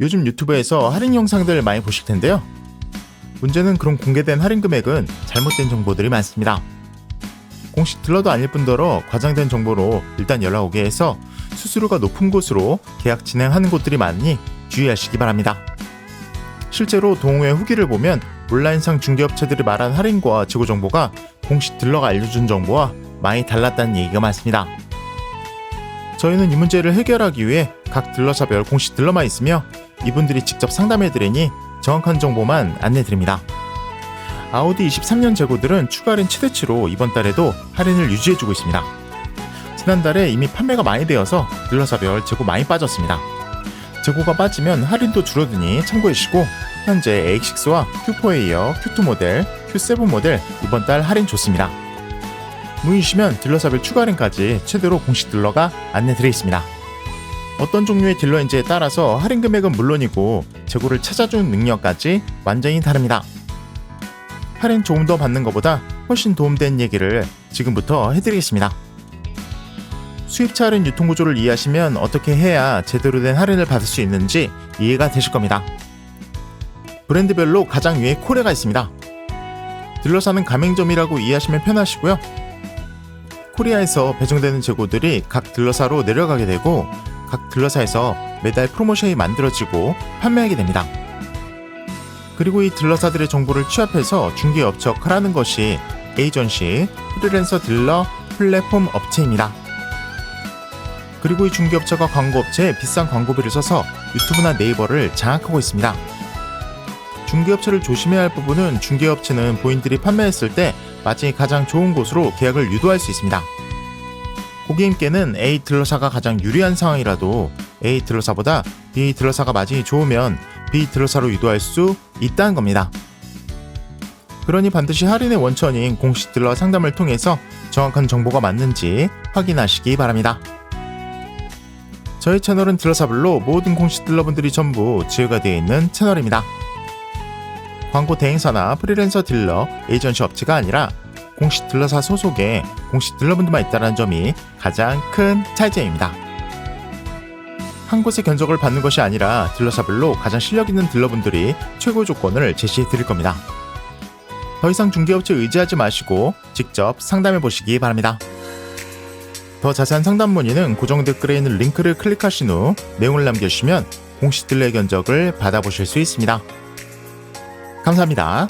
요즘 유튜브에서 할인 영상들 많이 보실 텐데요. 문제는 그런 공개된 할인 금액은 잘못된 정보들이 많습니다. 공식 딜러도 아닐 뿐더러 과장된 정보로 일단 연락 오게 해서 수수료가 높은 곳으로 계약 진행하는 곳들이 많으니 주의하시기 바랍니다. 실제로 동호회 후기를 보면 온라인상 중개업체들이 말한 할인과 재고 정보가 공식 딜러가 알려준 정보와 많이 달랐다는 얘기가 많습니다. 저희는 이 문제를 해결하기 위해 각 딜러사별 공식 딜러만 있으며 이분들이 직접 상담해드리니 정확한 정보만 안내드립니다. 아우디 23년 재고들은 추가 할인 최대치로 이번 달에도 할인을 유지해주고 있습니다. 지난달에 이미 판매가 많이 되어서 딜러사별 재고 많이 빠졌습니다. 재고가 빠지면 할인도 줄어드니 참고해주시고 현재 AX6와 Q4A어, Q2 모델, Q7 모델 이번 달 할인 좋습니다. 문의주시면 딜러사별 추가 할인까지 최대로 공식 딜러가 안내드려 있습니다. 어떤 종류의 딜러인지에 따라서 할인 금액은 물론이고 재고를 찾아주는 능력까지 완전히 다릅니다. 할인 조금 더 받는 것보다 훨씬 도움된 얘기를 지금부터 해드리겠습니다. 수입차 할인 유통 구조를 이해하시면 어떻게 해야 제대로 된 할인을 받을 수 있는지 이해가 되실 겁니다. 브랜드별로 가장 위에 코레가 있습니다. 딜러사는 가맹점이라고 이해하시면 편하시고요. 코리아에서 배정되는 재고들이 각 딜러사로 내려가게 되고 각 딜러사에서 매달 프로모션이 만들어지고 판매하게 됩니다. 그리고 이 딜러사들의 정보를 취합해서 중개업체 역할하는 것이 에이전시, 프리랜서 딜러, 플랫폼 업체입니다. 그리고 이 중개업체가 광고업체에 비싼 광고비를 써서 유튜브나 네이버를 장악하고 있습니다. 중개업체를 조심해야 할 부분은 중개업체는 본인들이 판매했을 때 마진이 가장 좋은 곳으로 계약을 유도할 수 있습니다. 고객님께는 A 딜러사가 가장 유리한 상황이라도 A 딜러사보다 B 딜러사가 마진이 좋으면 B 딜러사로 유도할 수 있다는 겁니다. 그러니 반드시 할인의 원천인 공식 딜러 상담을 통해서 정확한 정보가 맞는지 확인하시기 바랍니다. 저희 채널은 딜러사별로 모든 공식 딜러분들이 전부 지우가 되어 있는 채널입니다. 광고 대행사나 프리랜서 딜러, 에이전시 업체가 아니라 공식 딜러사 소속의 공식 딜러분들만 있다는 점이 가장 큰 차이점입니다. 한 곳의 견적을 받는 것이 아니라 딜러사별로 가장 실력 있는 딜러분들이 최고 조건을 제시해 드릴 겁니다. 더 이상 중개업체 의지하지 마시고 직접 상담해 보시기 바랍니다. 더 자세한 상담 문의는 고정 댓글에 있는 링크를 클릭하신 후 내용을 남겨주시면 공식 딜러의 견적을 받아보실 수 있습니다. 감사합니다.